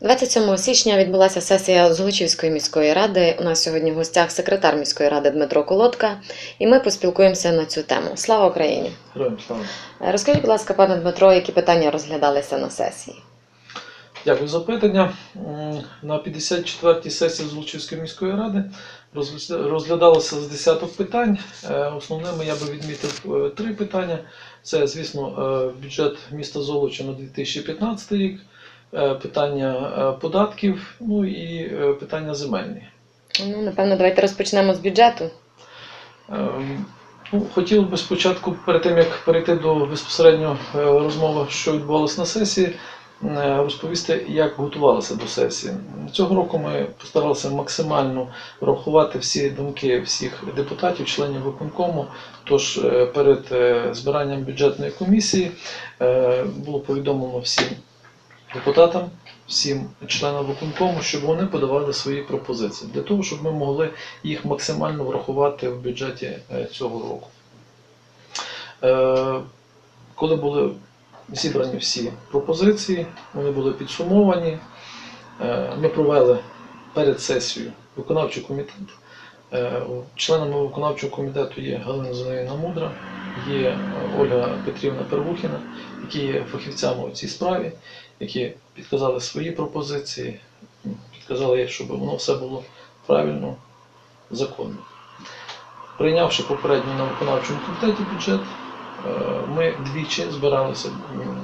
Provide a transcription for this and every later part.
27 січня відбулася сесія Золочівської міської ради. У нас сьогодні в гостях секретар міської ради Дмитро Колодка, і ми поспілкуємося на цю тему. Слава Україні! Героям слава. Е, Розкажіть, будь ласка, пане Дмитро, які питання розглядалися на сесії? Дякую за запитання. М, На 54-й сесії Золочівської міської ради розглядалося з десяток питань. Е, Основними я би відмітив е, три питання. Це, звісно, бюджет міста Золоча на 2015 рік, питання е, податків, ну і е, питання земельні. Ну, напевно, давайте розпочнемо з бюджету. Ем, Ну, хотів би спочатку, перед тим як перейти до безпосередньо е, розмови, що відбувалося на сесії, е, розповісти, як готувалися до сесії. Цього року ми постаралися максимально врахувати всі думки всіх депутатів, членів виконкому. Тож е, перед е, збиранням бюджетної комісії е, було повідомлено всім депутатам, всім членам виконкому, щоб вони подавали свої пропозиції для того, щоб ми могли їх максимально врахувати в бюджеті е, цього року. Е, Коли були зібрані всі пропозиції, вони були підсумовані, е, ми провели перед сесією виконавчий комітет. Членами виконавчого комітету є Галина Зиновіна Мудра, є е, Ольга Петрівна Первухіна, які є фахівцями у цій справі, які підказали свої пропозиції, підказали, щоб воно все було правильно, законно. Прийнявши попередньо на виконавчому комітеті бюджет, е, ми двічі збиралися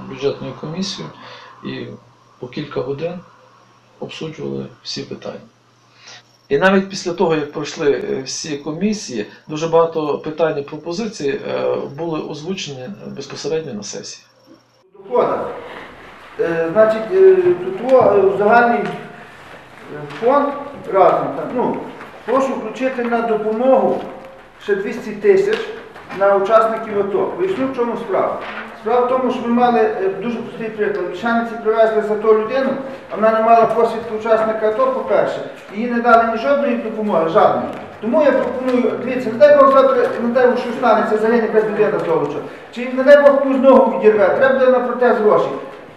бюджетною комісією і по кілька годин обсуджували всі питання. І навіть після того, як пройшли е, всі комісії, дуже багато питань і пропозицій е, були озвучені безпосередньо на сесії. доходах. Е, Значить, е, тут е, загальний е, фонд разом, ну, прошу включити на допомогу ще 200 тисяч на учасників АТО. Поясню, в чому справа. Справа в тому, що ми мали е, дуже простий приклад. Мішаниці привезли за ту людину, а вона не мала посвідку учасника АТО, по-перше, їй не дали ні жодної допомоги, жодної. Тому я пропоную, дивіться, не дай Бог завтра, не дай Бог, що станеться, загине якась людина Золоча. Чи не дай Бог комусь ногу відірве, треба буде на протез гроші.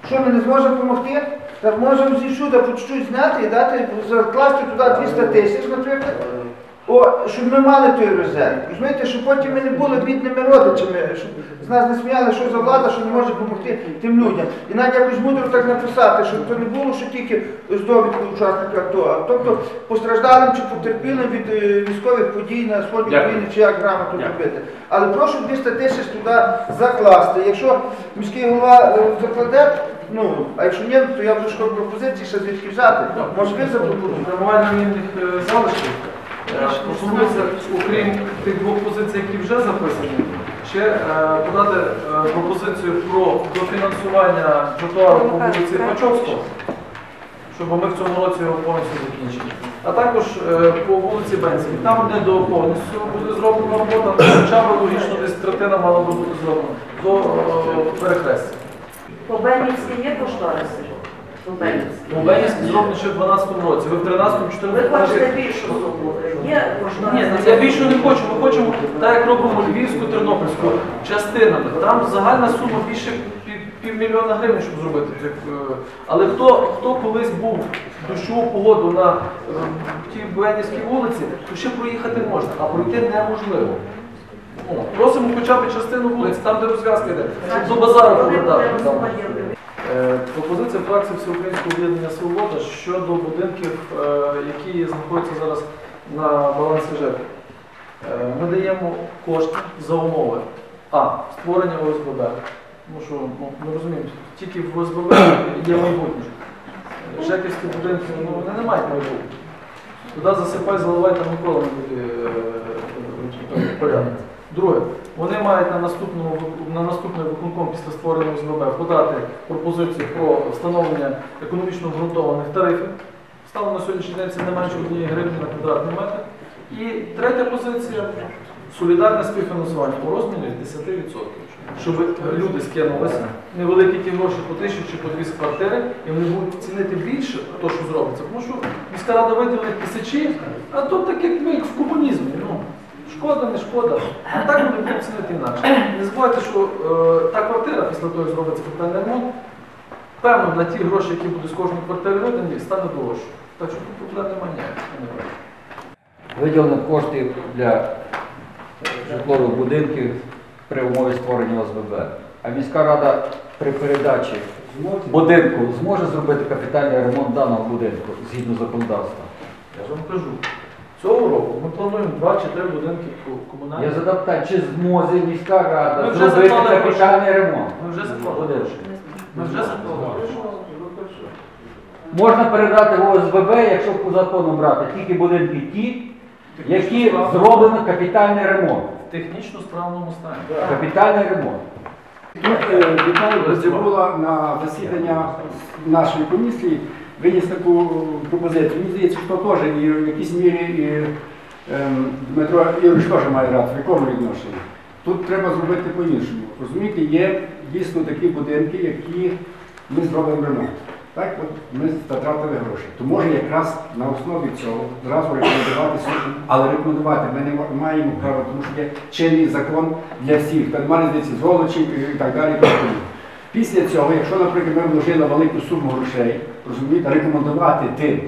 Що ми не зможемо допомогти? Так можемо зісюди по чуть-чуть зняти і дати, закласти туди 200 тисяч, наприклад. О, щоб ми мали той резерв. Розумієте, щоб потім ми не були бідними родичами, щоб з нас не сміяли, що за влада, що не може допомогти тим людям. І навіть якось мудро так написати, щоб то не було, що тільки з довідки учасника АТО, а тобто постраждалим чи потерпілим від е, військових подій на сході Дякую. України, чи як грамотно Дякую. робити. Але прошу 200 тисяч туди закласти. Якщо міський голова е, закладе, ну, а якщо ні, то я вже шукав пропозиції, ще звідки взяти. Може ви запропонуєте? Формування мінних е, залишків пропонується, окрім тих двох позицій, які вже записані, ще е, подати е, пропозицію про дофінансування тротуару по вулиці Пачовського, щоб ми в цьому році його повністю закінчили. А також е, по вулиці Бенській. Там не до повністю буде зроблена робота, хоча б логічно десь третина мала би бути зроблена до е, перехрестя. По Бенівській є кошториси? Бенівській. Бенівській зроблено ще в 12 році. Ви в 13-му, 14-му хочете більшу суму? Є Ні, я більше не хочу. Ми хочемо, так як робимо Львівську, Тернопільську частинами. Там загальна сума більше півмільйона гривень, щоб зробити. е, Але хто, хто колись був в дощову погоду на е, тій Буенівській вулиці, то ще проїхати можна, а пройти неможливо. Ну, Просимо хоча б частину вулиць, там, де розв'язка йде, щоб до базару повертати. Е, Пропозиція фракції Всеукраїнського об'єднання Свобода щодо будинків, е, які знаходяться зараз на балансі ЖЕК. Е, Ми даємо кошти за умови А. Створення ОСББ. Тому що ну, ми розуміємо, тільки в ОСББ є майбутнє. Жеківські будинки ну, вони не мають майбутнього. Туди засипай, заливай, там ніколи не буде порядок. Друге, вони мають на наступному на наступний виконком після створення ОСББ подати пропозицію про встановлення економічно обґрунтованих тарифів. Станом на сьогоднішній день це не менше однієї гривні на квадратний метр. І третя позиція солідарне співфінансування у розмірі 10%. Щоб люди скинулися невеликі ті гроші по тисячі чи по дві з квартири, і вони будуть цінити більше те, що зробиться. Тому що міська рада виділить тисячі, а то так як в комунізмі. Шкода, не шкода. А так будуть цінити інакше. Не забувайте, що е, та квартира після того, як зробиться капітальний ремонт, Певно, на ті гроші, які будуть з кожної квартири видані, стане дорожче. Так що тут проблем немає ніяких. Виділено кошти для житлових будинків при умові створення ОСББ. А міська рада при передачі будинку зможе зробити капітальний ремонт даного будинку згідно законодавства. Я ж вам кажу. Цього року ми плануємо два чи три будинки ку- комунальні. Я задав питання, чи зможе міська Ми рада вже зробити заклали гроші. капітальний ремонт? Ми вже заклали Будинку. Ми вже заклали. Можна передати в ОСББ, якщо по закону брати, тільки будинки ті, які зроблено капітальний ремонт. В технічно справному стані. Капітальний ремонт. Тут е, Віталій на засідання нашої комісії виніс таку е, пропозицію. Мені здається, що теж і в якійсь мірі і, ем, Дмитро Ігорович теж має рацію, в якому відношенні. Тут треба зробити по-іншому. Розумієте, є дійсно такі будинки, які ми зробимо ремонт. Так, от ми затратили гроші. То може якраз на основі цього зразу рекомендувати суду, але рекомендувати ми не маємо права, тому що є чинний закон для всіх. Та немає різниці золочів і так далі. Після цього, якщо, наприклад, ми вложили велику суму грошей, розумієте, рекомендувати тим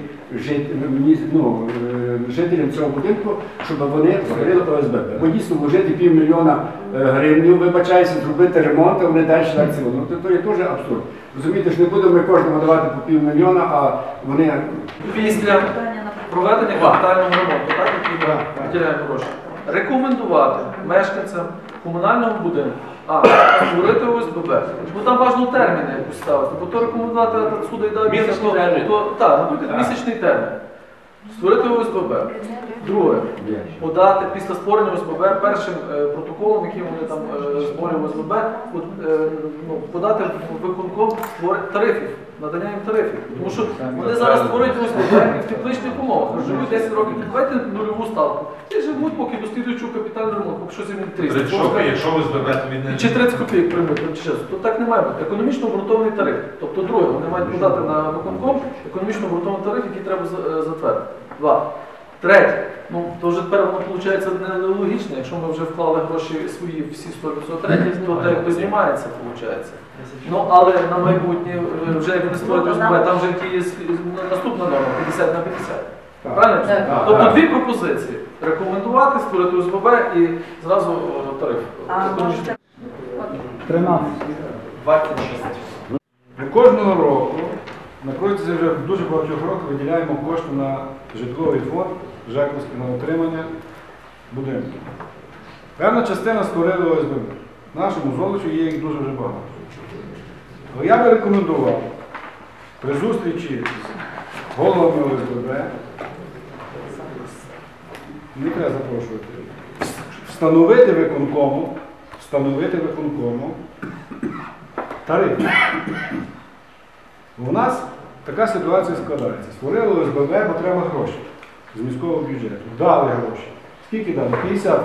ну, е, жителям цього будинку, щоб вони створили ОСББ. Бо дійсно вложити півмільйона е, гривень, вибачаюся, зробити ремонт, а вони далі так цього. Ну, то, то є теж абсурд. Розумієте, ж не будемо ми кожному давати по півмільйона, а вони Після проведення капітального ремонту, так, ми виділяємо гроші, рекомендувати мешканцям комунального будинку, а створити ОСББ. Бо там важливо терміни якусь ставити, бо то рекомендувати суду і далі. Місячний термін. Так, наприклад, місячний термін. Створити ОСББ. Друге, подати після створення ОСББ першим е, протоколом, яким вони там е, створюють ОСББ, от, е, ну, подати виконком створення тарифів, надання їм тарифів. Тому що вони зараз створюють в тепличних умовах. Живуть 10 років, давайте нульову ставку. І живуть, поки досліджують капітальний ремонт, поки щось 300. 30 копійок, якщо ви зберете від них. Чи 30 копійок приймуть, чи що? То так не має бути. Економічно обґрунтований тариф. Тобто друге, вони мають подати на виконком економічно обґрунтований тариф, який треба е, затвердити. Два. Третє. Ну, то вже тепер воно виходить нелогічно, якщо ми вже вклали гроші свої всі 100%, третє, то так якби знімається, виходить. Ну, але на майбутнє, е, вже як вони створять ОСББ, там вже є наступна норма 50 на 50. Правильно? Так. Тобто дві пропозиції. Рекомендувати, створити ОСББ і зразу тариф. А економічний. може 26. Ми кожного року на протязі вже дуже багатьох років виділяємо кошти на житловий фонд Жаковський на утримання будинків. Певна частина створила ОСББ. В нашому золочі є їх дуже вже багато. Але я би рекомендував при зустрічі з головами ОСББ, не треба запрошувати, встановити виконкому, встановити виконкому тариф. У нас така ситуація складається. Створили ОСББ, бо треба гроші з міського бюджету. Дали гроші. Скільки дали? 50%.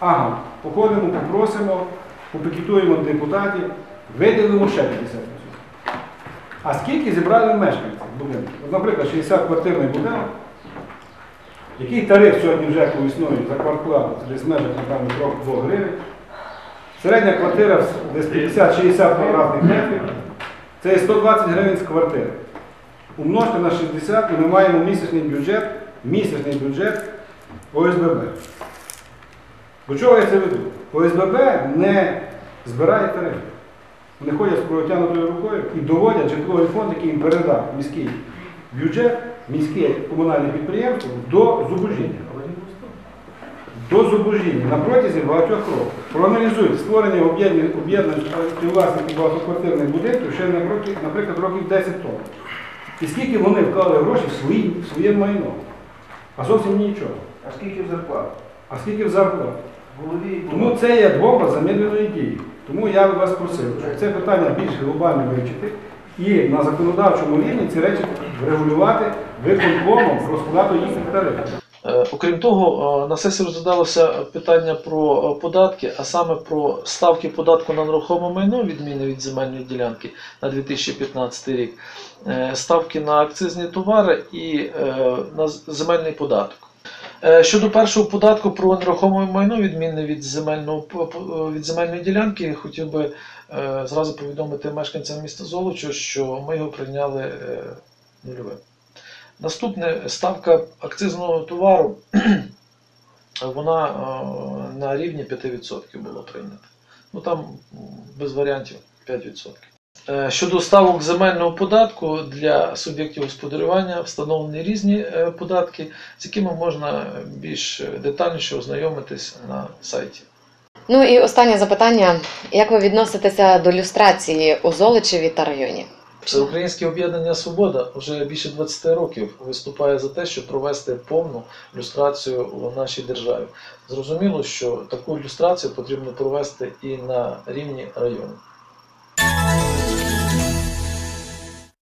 Ага, походимо, попросимо, попікетуємо депутатів, виділимо ще 50%. А скільки зібрали мешканців будинку? Наприклад, 60-квартирний будинок, який тариф сьогодні вже існує за квартплату, десь в межах, напевно, 3-2 гривень. Середня квартира десь 50-60 квадратних метрів. Це 120 гривень з квартири. Умножте на 60 і ми маємо місячний бюджет, місячний бюджет ОСББ. До чого я це веду? ОСББ не збирає тарифи. Вони ходять з протягнутою рукою і доводять житловий фонд, який їм передав міський бюджет, міське комунальне підприємство до зубожіння до зубожіння на протязі багатьох років. Проаналізують створення об'єднань співвласників багатоквартирних будинків ще наприклад, років 10 тому. І скільки вони вклали гроші в, свої, в своє майно? А зовсім нічого. А скільки в зарплат? А скільки в зарплаті? В голові Тому це є двома замедленої дії. Тому я би вас просив, щоб це питання більш глобально вивчити і на законодавчому рівні ці речі врегулювати виконкомом розкладу їхніх тарифів. Е, Окрім того, е, на сесії розглядалося питання про е, податки, а саме про ставки податку на нерухоме майно, відміни від земельної ділянки на 2015 рік, ставки на акцизні товари і на земельний податок. Щодо першого податку про нерухоме майно, відмінне від земельного від земельної ділянки, хотів би зразу повідомити мешканцям міста Золочу, що ми його прийняли нульовим. Наступне ставка акцизного товару, вона е, на рівні 5% була прийнята. Ну там без варіантів 5%. Е, Щодо ставок земельного податку для суб'єктів господарювання встановлені різні е, податки, з якими можна більш детальніше ознайомитись на сайті. Ну і останнє запитання: як ви відноситеся до люстрації у Золочеві та районі? Всеукраїнське об'єднання Свобода вже більше 20 років виступає за те, щоб провести повну люстрацію в нашій державі. Зрозуміло, що таку люстрацію потрібно провести і на рівні району.